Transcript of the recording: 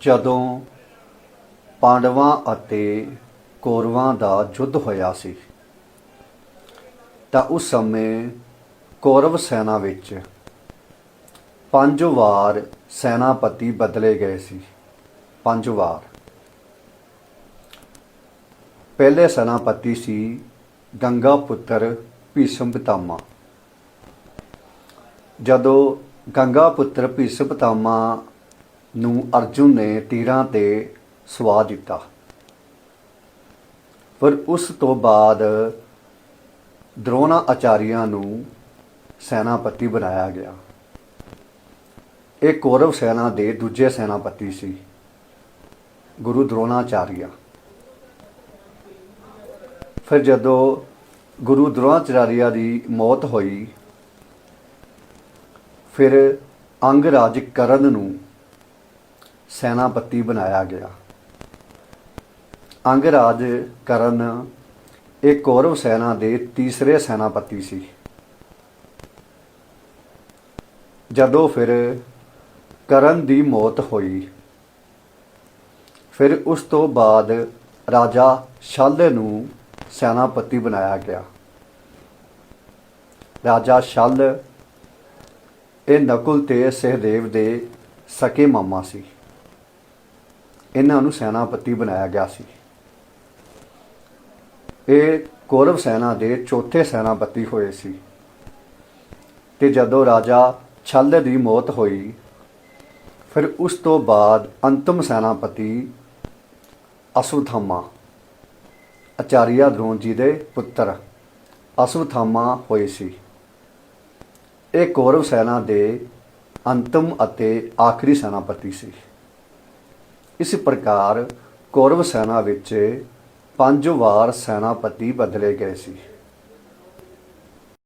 ਜਦੋਂ ਪਾਂਡਵਾਂ ਅਤੇ ਕੌਰਵਾਂ ਦਾ ਯੁੱਧ ਹੋਇਆ ਸੀ, ਤਾਂ ਉਸ ਸਮੇਂ ਕੌਰਵ ਸੈਨਾ ਵਿੱਚ ਪੰਜ ਵਾਰ ਸੈਨਾਪਤੀ ਬਦਲੇ ਗਏ ਸੀ। ਪੰਜ ਵਾਰ। ਪਹਿਲੇ ਸੈਨਾਪਤੀ ਸੀ ਗੰਗਾ ਪੁੱਤਰ ਭੀਸ਼ਮ ਪਿਤਾਮਾ ਜਦੋਂ ਗੰਗਾ ਪੁੱਤਰ ਭੀਸ਼ਮ ਪਿਤਾਮਾ ਨੂੰ ਅਰਜੁਨ ਨੇ ਤੀਰਾਂ ਤੇ ਸਵਾ ਦਿੱਤਾ। ਪਰ ਉਸ ਤੋਂ ਬਾਅਦ ਦਰੋਣਾ ਆਚਾਰੀਆ ਨੂੰ ਸੈਨਾਪਤੀ ਬਣਾਇਆ ਗਿਆ। ਇਹ ਕੌਰਵ ਸੈਨਾ ਦੇ ਦੂਜੇ ਸੈਨਾਪਤੀ ਸੀ, ਗੁਰੂ ਦ੍ਰੋਣਾਚਾਰੀਆ। ਫਿਰ ਜਦੋਂ ਗੁਰੂ ਦ੍ਰੋਣਾਚਾਰੀਆ ਦੀ ਮੌਤ ਹੋਈ, ਫਿਰ ਅੰਗਰਾਜ ਕਰਨ ਨੂੰ ਸੈਨਾਪਤੀ ਬਣਾਇਆ ਗਿਆ। ਅੰਗਰਾਜ ਕਰਨ ਇਹ ਕੌਰਵ ਸੈਨਾ ਦੇ ਤੀਸਰੇ ਸੈਨਾਪਤੀ ਸੀ। ਜਦੋਂ ਫਿਰ ਕਰਨ ਦੀ ਮੌਤ ਹੋਈ, ਫਿਰ ਉਸ ਤੋਂ ਬਾਅਦ ਰਾਜਾ ਸ਼ਲ ਨੂੰ ਸੈਨਾਪਤੀ ਬਣਾਇਆ ਗਿਆ। ਰਾਜਾ ਸ਼ਲ ਇਹ ਨਕੁਲ ਤੇ ਸਹਿਦੇਵ ਦੇ ਸਕੇ ਮਾਮਾ ਸੀ। ਇਹਨਾਂ ਨੂੰ ਸੈਨਾਪਤੀ ਬਣਾਇਆ ਗਿਆ ਸੀ। ਇਹ ਕੌਰਵ ਸੈਨਾ ਦੇ ਚੌਥੇ ਸੈਨਾਪਤੀ ਹੋਏ ਸੀ। ਤੇ ਜਦੋਂ ਰਾਜਾ ਛਲ ਦੀ ਮੌਤ ਹੋਈ, ਫਿਰ ਉਸ ਤੋਂ ਬਾਅਦ ਅੰਤਮ ਸੈਨਾਪਤੀ ਅਸਵਥਾਮਾ ਅਚਾਰੀਆ ਦ੍ਰੋਣ ਜੀ ਦੇ ਪੁੱਤਰ ਅਸਵਥਾਮਾ ਹੋਏ ਸੀ। ਇਹ ਕੌਰਵ ਸੈਨਾ ਦੇ ਅੰਤਮ ਅਤੇ ਆਖਰੀ ਸੈਨਾਪਤੀ ਸੀ। ਇਸ ਪ੍ਰਕਾਰ ਕੌਰਵ ਸੈਨਾ ਵਿੱਚ ਪੰਜ ਵਾਰ ਸੈਨਾਪਤੀ ਬਦਲੇ ਗਏ ਸੀ।